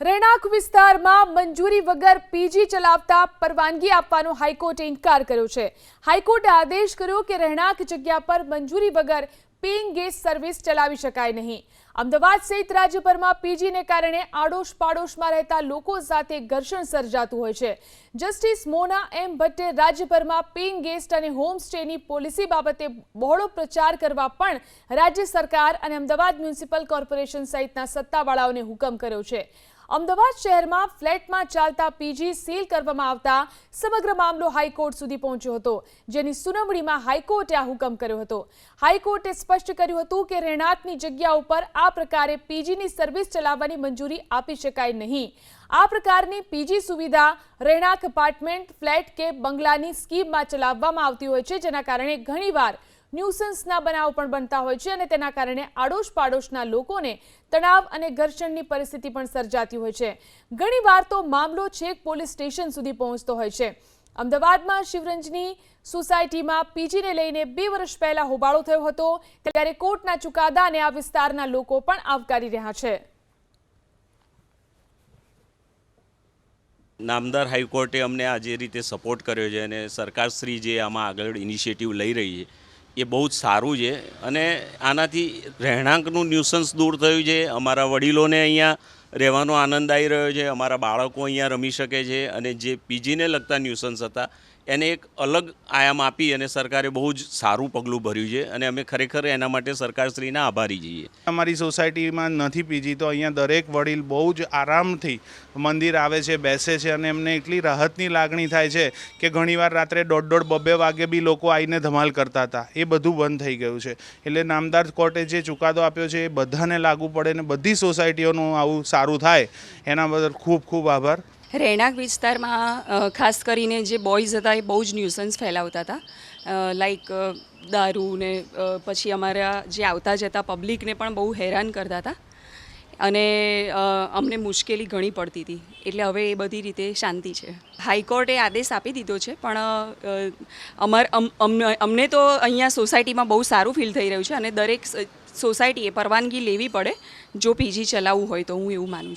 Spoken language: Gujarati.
રહેણાંક વિસ્તારમાં મંજૂરી વગર પીજી ચલાવતા પરવાનગી આપવાનો હાઈકોર્ટે ઇન્કાર કર્યો છે. હાઈકોર્ટે આદેશ કર્યો કે રહેણાંક જગ્યા પર મંજૂરી વગર પેઇંગ ગેસ્ટ સર્વિસ ચલાવી શકાય નહીં. અમદાવાદ સહિત રાજ્યભરમાં પીજીને કારણે આડોશ પાડોશમાં રહેતા લોકો સાથે ઘર્ષણ સર્જાતું હોય છે. જસ્ટિસ મોના એમ ભટ્ટે રાજ્યભરમાં પેઇંગ ગેસ્ટ અને હોમસ્ટેની પોલિસી બાબતે બહોળો પ્રચાર કરવા પણ રાજ્ય સરકાર અને અમદાવાદ મ્યુનિસિપલ કોર્પોરેશન સહિતના સત્તાવાળાઓને હુકમ કર્યો છે. અમદાવાદ શહેરમાં ફ્લેટમાં ચાલતા પીજી સીલ કરવામાં આવતા સમગ્ર મામલો હાઈકોર્ટ સુધી પહોંચ્યો હતો, જેની સુનાવણીમાં હાઈકોર્ટે આ હુકમ કર્યો હતો. હાઈકોર્ટે સ્પષ્ટ કર્યું હતું કે રહેણાંકની જગ્યા ઉપર આ પ્રકારે પીજીની સર્વિસ ચલાવવાની મંજૂરી આપી શકાય નહીં. આ પ્રકારની પીજી સુવિધા રહેણાંક એપાર્ટમેન્ટ ફ્લેટ કે બંગલાની સ્કીમમાં ચલાવવામાં આવતી હોય છે, જેના કારણે ઘણીવાર ન્યુસન્સના બનાવ પણ બનતા હોય છે અને તેના કારણે આડોશ પાડોશના લોકોને તણાવ અને ઘર્ષણની પરિસ્થિતિ પણ સર્જાતી હોય છે. ઘણીવાર તો મામલો છેક પોલીસ સ્ટેશન સુધી પહોંચતો હોય છે. અમદાવાદમાં શિવરંજની સોસાયટીમાં પીજીને લઈને બે વર્ષ પહેલા હોબાળો થયો હતો, ત્યારે કોર્ટના ચુકાદાને આ વિસ્તારના લોકો પણ આવકારી રહ્યા છે. નામદાર હાઈકોર્ટે અમને આ જે રીતે સપોર્ટ કર્યો છે અને સરકારશ્રી જે આમાં આગળ ઇનિશિયેટિવ લઈ રહી છે, એ બહુ જ સારું છે અને આનાથી રહેણાંકનું ન્યુસન્સ દૂર થયું છે. અમારા વડીલોને અહીંયા રહેવાનો આનંદ આવી રહ્યો છે. અમારા બાળકો અહીંયા રમી શકે છે અને જે પીજીને લગતા ન્યુસન્સ હતા એને એક અલગ આયામ આપી અને સરકારે બહુ જ સારું પગલું ભર્યું છે અને અમે ખરેખર એના માટે સરકારશ્રીના આભારી છીએ. અમારી સોસાયટીમાં નથી પીજી તો અહીંયા દરેક વડીલ બહુ જ આરામથી મંદિર આવે છે, બેસે છે અને એમને એટલી રાહતની લાગણી થાય છે કે ઘણીવાર રાત્રે દોઢ દોઢ બબે વાગે બી લોકો આવીને ધમાલ કરતા હતા. એ બધું બંધ થઈ ગયું છે. એટલે નામદાર કોર્ટે જે ચુકાદો આપ્યો છે એ બધાને લાગુ પડે ને બધી સોસાયટીઓનું આવું સારું થાય. એના બદલ ખૂબ ખૂબ આભાર. રહેણાંક વિસ્તારમાં ખાસ કરીને જે બોયઝ હતા એ બહુ જ ન્યુસન્સ ફેલાવતા હતા. લાઈક દારૂ ને પછી અમારા જે આવતા જતા પબ્લિકને પણ બહુ હેરાન કરતા હતા. અને અમને મુશ્કેલી ઘણી પડતી હતી. એટલે હવે એ બધી રીતે શાંતિ છે. હાઈકોર્ટે આદેશ આપી દીધો છે, પણ અમાર, અમ- અમને તો અહીંયા સોસાયટીમાં બહુ સારું ફીલ થઈ રહ્યું છે અને દરેક સોસાયટીએ પરવાનગી લેવી પડે, જો પીજી ચલાવવું હોય તો, હું એવું માનું છું.